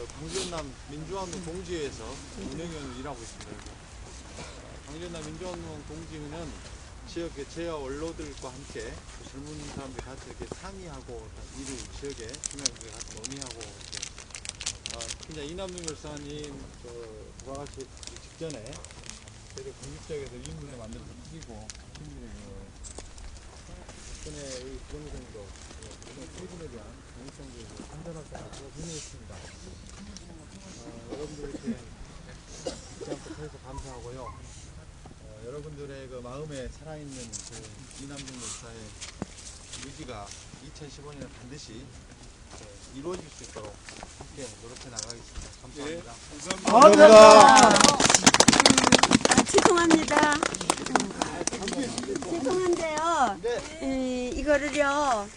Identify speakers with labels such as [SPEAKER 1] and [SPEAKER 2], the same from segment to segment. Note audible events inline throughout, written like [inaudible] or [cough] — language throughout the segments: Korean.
[SPEAKER 1] 그 강전남 민주화운동 동지회에서 운영위원을 일하고 있습니다. 강전남 민주화운동 동지회는 지역의 재화 원로들과 함께 그 젊은 사람들이 같이 이렇게 상의하고 일을 지역에 중요한 분들 같이 논의하고 어, 특히나 이남중 열사님 그 돌아가시 직전에 저희들 국립적에서 인문에 만들어서 그 박근혜 의 부정선거 세금에 대한 가능성을 판단하자 분명했습니다. 어, 여러분들 이렇게 잊지 않고 해서 감사하고요. 어, 여러분들의 그 마음에 살아있는 그 이남중 목사의 의지가 2015년에 반드시 어, 이루어질 수 있도록 함께 노력해 나가겠습니다. 감사합니다.
[SPEAKER 2] 아, 죄송합니다. 죄송한데요. 이, 이거를요.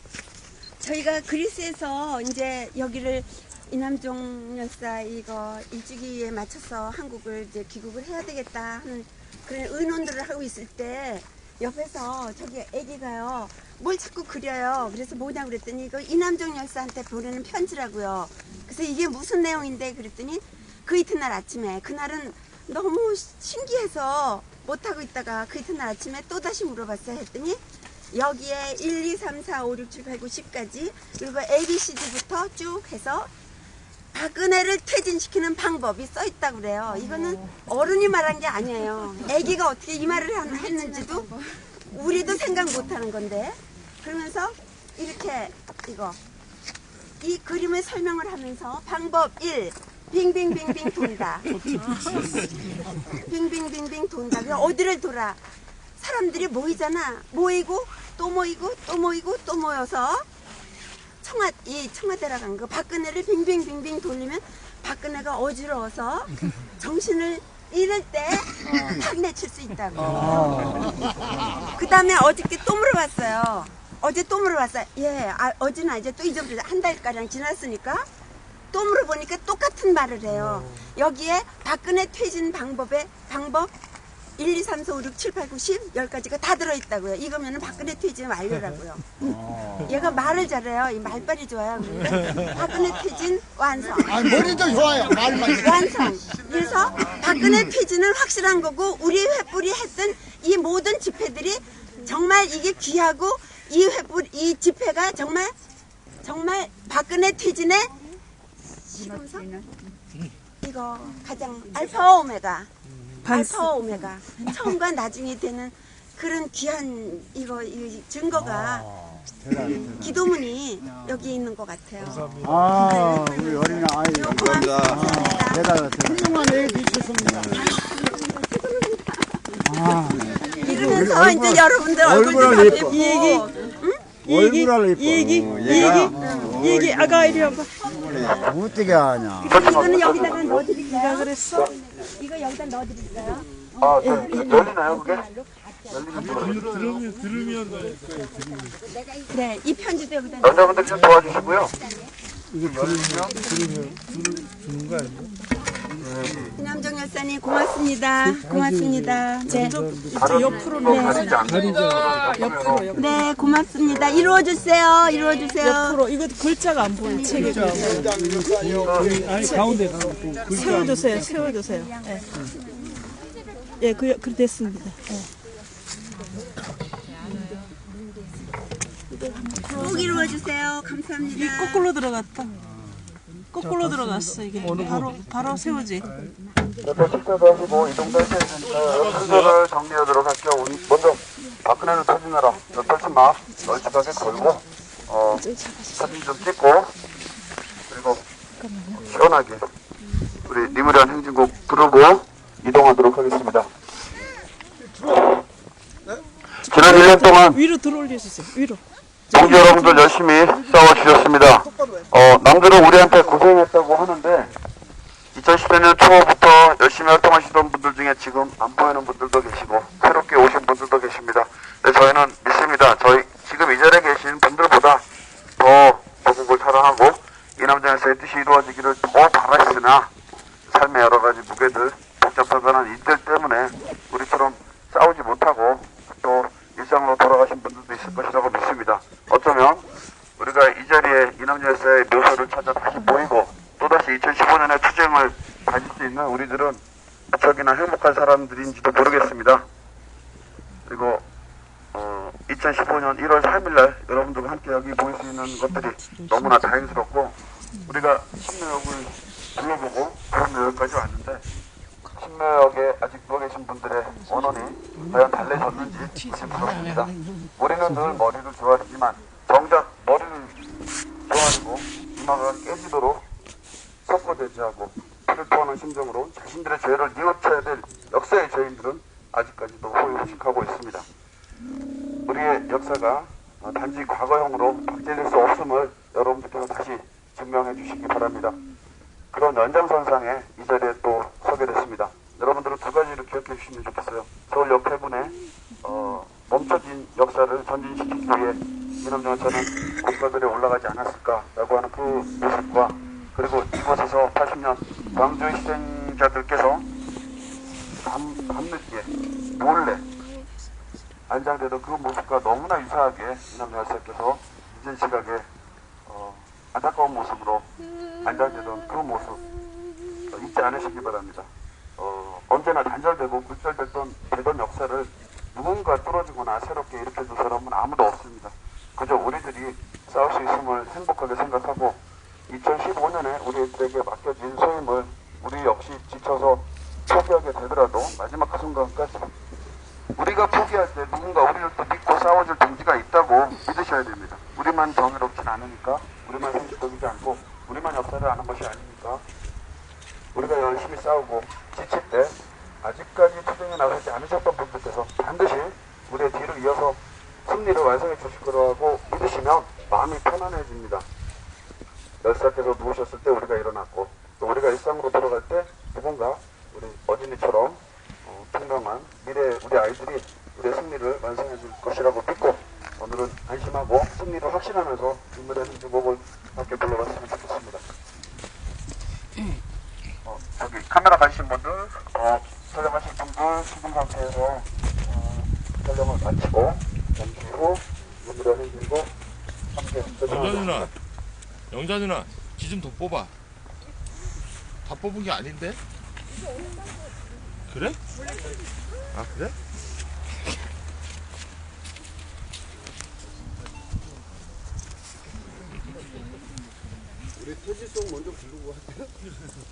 [SPEAKER 2] 저희가 그리스에서 이제 여기를 이남종 열사 이거 일주기에 맞춰서 한국을 이제 귀국을 해야 되겠다 하는 그런 의논들을 하고 있을 때 옆에서 저기 애기가요 뭘 자꾸 그려요 그래서 뭐냐 그랬더니 이거 이남종 열사한테 보내는 편지라고요 그래서 이게 무슨 내용인데 그랬더니 그 이튿날 아침에 그날은 너무 신기해서 못하고 있다가 그 이튿날 아침에 또다시 물어봤어요 했더니 여기에 1, 2, 3, 4, 5, 6, 7, 8, 9, 10까지 그리고 A, B, C, D부터 쭉 해서 박은혜를 퇴진시키는 방법이 써 있다고 그래요. 이거는 어른이 말한 게 아니에요. 아기가 어떻게 이 말을 한- 했는지도 우리도 생각 못 하는 건데. 그러면서 이렇게 이거 이 그림을 설명을 하면서 방법 1 빙빙빙빙 돈다. 빙빙빙빙 돈다. 어디를 돌아? 사람들이 모이잖아. 모이고 또 모이고 또 모이고 또 모여서 청와 이 청와대라 간 거 박근혜를 빙빙빙빙 돌리면 박근혜가 어지러워서 정신을 잃을 때탁 내칠 수 있다고. 그 다음에 어저께 또 물어봤어요. 어제 또 물어봤어요. 예, 아, 어제는 이제 또 잊어버렸어. 한 달가량 지났으니까 또 물어보니까 똑같은 말을 해요. 여기에 박근혜 퇴진 방법의 방법 1, 2, 3, 4, 5, 6, 7, 8, 9, 10, 10가지가 다 들어있다고요. 이거면 은 박근혜 퇴진 완료라고요. 얘가 말을 잘해요. 이 말빨이 좋아요. 그런데 박근혜 퇴진 완성.
[SPEAKER 3] 아 머리도 좋아요 말만
[SPEAKER 2] 완성. 그래서 박근혜 퇴진은 확실한 거고 우리 횃불이 했던 이 모든 집회들이 정말 이게 귀하고 이 횃불 이 집회가 정말 정말 박근혜 퇴진의 시금석 이거 가장 알파 오메가 알파 오메가. 처음과 나중이 되는 그런 귀한 이거 이 증거가 기도문이 여기 있는 것 같아요.
[SPEAKER 3] 아 우리 어린이 아이.
[SPEAKER 2] 감사합니다.
[SPEAKER 3] 대단하다 훌륭한 애 미쳤습니다.
[SPEAKER 2] 이러면서 이제 여러분들
[SPEAKER 3] 얼굴을
[SPEAKER 2] 다
[SPEAKER 3] 예뻐.
[SPEAKER 4] 이 얘기 이 얘기?
[SPEAKER 3] 얼굴을 예뻐
[SPEAKER 4] 이 얘기?
[SPEAKER 3] 어,
[SPEAKER 4] 이
[SPEAKER 3] 얘가
[SPEAKER 4] 얘기 이 얘기? 아가 이리 와봐
[SPEAKER 3] 어떻게 하냐
[SPEAKER 2] 이거는 여기다가 넣어드릴까요?
[SPEAKER 4] 그랬어
[SPEAKER 2] 이거 여기다 넣어드릴까요?
[SPEAKER 5] 아, 저, 열리나요, 그게?
[SPEAKER 2] 네, 이 편지도 여기다 넣어.
[SPEAKER 5] 남자분들 좀 도와주시고요.
[SPEAKER 2] 김남정 열사님 고맙습니다. 고맙습니다. 네,
[SPEAKER 4] 옆으로
[SPEAKER 5] 가리지 않고.
[SPEAKER 4] 옆으로 옆으로
[SPEAKER 2] 네 고맙습니다. 이루어 주세요. 이루어 주세요.
[SPEAKER 4] 옆으로 이거 글자가 안 보여 책에
[SPEAKER 6] 아니 가운데
[SPEAKER 4] 세워 주세요 세워 주세요 예. 예, 그, 그 됐습니다. 예.
[SPEAKER 2] 꼭 이루어 주세요. 감사합니다.
[SPEAKER 4] 거꾸로 들어갔다. 거꾸로 들어갔어 이게. 바로 바로 세우지.
[SPEAKER 5] 식사도 하시고 이동도 하셔야 되니까 순서를 정리하도록 할게요. 우리 먼저 박근혜는 사진하라. 떨지 마. 널찍하게 걸고 어, 사진 좀 찍고 그리고 시원하게 우리 리무리안 행진곡 부르고 이동하도록 하겠습니다. 지난 1년 동안
[SPEAKER 4] 위로 들어올려 주세요. 위로.
[SPEAKER 5] 동지 여러분들 열심히 싸워주셨습니다. 어, 남들은 우리한테 고생했다고 하는데 2014년 초부터 열심히 활동하시던 분들 중에 지금 안 보이는 분들도 계시고 새롭게 오신 분들도 계십니다. 근데 저희는 믿습니다. 저희 지금 이 자리에 계신 분들보다 더 조국을 사랑하고 이 남장에서의 뜻이 이루어지기를 더 바랐으나 삶의 여러 가지 무게들 복잡하다는 이들 때문에 우리처럼 싸우지 못하고 또 일상으로 돌아가신 분들도 있을 것이라고 믿습니다. 어쩌면 우리가 이 자리에 이남 열사의 묘소를 찾아 다시 모이고 또다시 2015년에 투쟁을 가질 수 있는 우리들은 무척이나 행복한 사람들인지도 모르겠습니다. 그리고 어, 2015년 1월 3일날 여러분들과 함께 여기 모일 수 있는 것들이 너무나 다행스럽고 우리가 신묘역을 불러보고 그런 여기까지 왔는데 신묘역에 아직 누워 계신 분들의 원혼이 과연 달래졌는지 부럽습니다. 우리는 늘 머리를 좋아하지만 정작 머리를 좋아하고 이마가 깨지도록 석고대지하고 피를 토하는 심정으로 자신들의 죄를 뉘우쳐야 될 역사의 죄인들은 아직까지도 호의호식하고 있습니다. 우리의 역사가 어, 단지 과거형으로 박제될 수 없음을 여러분들께서 다시 증명해 주시기 바랍니다. 그런 연장선상에 이 자리에 또 서게 됐습니다. 여러분들은 두 가지를 기억해 주시면 좋겠어요. 서울역 해군의 어, 멈춰진 역사를 전진시키기 위해 저는 국가들에 올라가지 않았을까라고 하는 그 모습과 그리고 이곳에서 80년 광주 희생자들께서 밤, 밤늦게 몰래 안장되던 그 모습과 너무나 유사하게 열사께서 늦은 시각에 어, 안타까운 모습으로 안장되던 그 모습 어, 잊지 않으시기 바랍니다. 어, 언제나 단절되고 굴절됐던 되던 역사를 누군가 뚫어주거나 새롭게 일으켜준 사람은 아무도 없습니다. 그저 우리들이 싸울 수 있음을 행복하게 생각하고 2015년에 우리들에게 맡겨진 소임을 우리 역시 지쳐서 포기하게 되더라도 마지막 그 순간까지 우리가 포기할 때 누군가 우리를 또 믿고 싸워줄 동지가 있다고 믿으셔야 됩니다. 우리만 정의롭진 않으니까, 우리만 상식적이지 않고, 우리만 역사를 아는 것이 아니니까, 우리가 열심히 싸우고 지칠 때 아직까지 투쟁에 나서지 않으셨던 분들께서 반드시 우리의 뒤를 이어서 승리를 완성해 주실 거라고 믿으시면 마음이 편안해집니다. 열사께서 누우셨을 때 우리가 일어났고 또 우리가 일상으로 돌아갈 때 누군가 우리 어린이처럼 어, 분명한 미래 우리 아이들이 우리의 승리를 완성해 줄 것이라고 믿고 오늘은 안심하고 승리를 확신하면서 인물의 행주곡을 함께 불러봤으면 좋겠습니다. 어, 저기 카메라 가신 분들, 어, 촬영하실 분들 지금 상태에서 어, 촬영을 마치고 잠시 후 인물의 행주곡 함께
[SPEAKER 7] 영자. 누나, 영자 누나, 기 좀 더 뽑아. 다 뽑은 게 아닌데? 그래? 아 그래?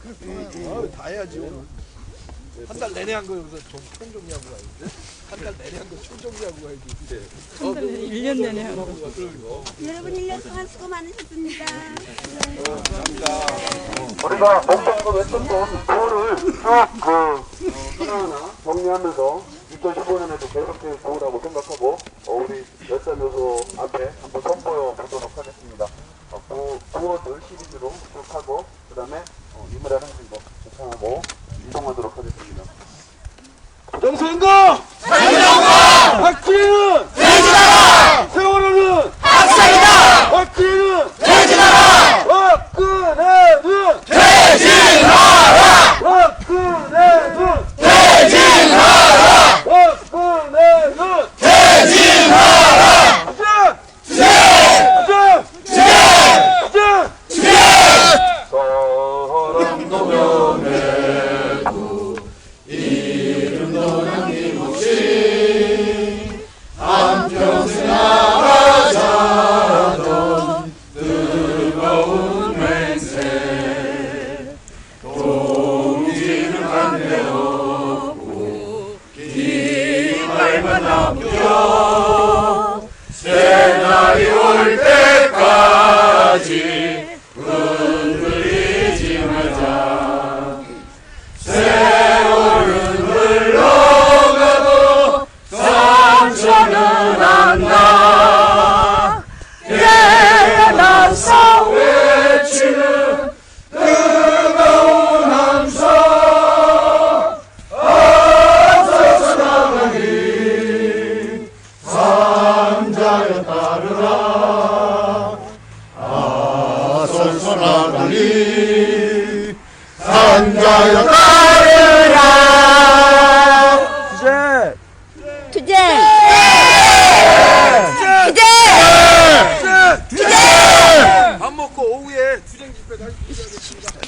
[SPEAKER 7] [laughs]
[SPEAKER 1] 다 해야지 오늘. 한 달 내내 한 거 여기서 좀 총정리하고 가야지. 한 달 내내 한 거 총 정리하고 가야지. 어,
[SPEAKER 4] 1년 내내 하고.
[SPEAKER 2] 여러분 1년 동안 수고 많으셨습니다.
[SPEAKER 5] 우리가 목적으로 외쳤던 구호를 쭉그 하나하나 정리하면서 2015년에도 계속될 구호라고 생각하고 어, 우리 열사 묘소 앞에 한번 선보여 보도록 하겠습니다. 어, 그 구호들 시리즈로 쭉 하고 그 다음에 어, 인물의 행진도 시청하고 이동하도록 하겠습니다.
[SPEAKER 1] 정선거! 박정거! 박지은! 대지나라! 세월호는 박살이다! 박지은! 대지나라! 박근혜는 대진하라! 박근혜는 대진하라! 박근혜는 대진하라! 자! 자! 자! 자! 명예도 이름도 남김없이 한평생 알아자던 뜨거운 맹세 동지는 한데 없고 기말만 남겨 새 날이 올 때까지 선순하나니 산자여 따르라 투쟁 투쟁 투쟁 투쟁 투쟁 밥 먹고 오후에 투쟁 집회 다시 준비하겠습니다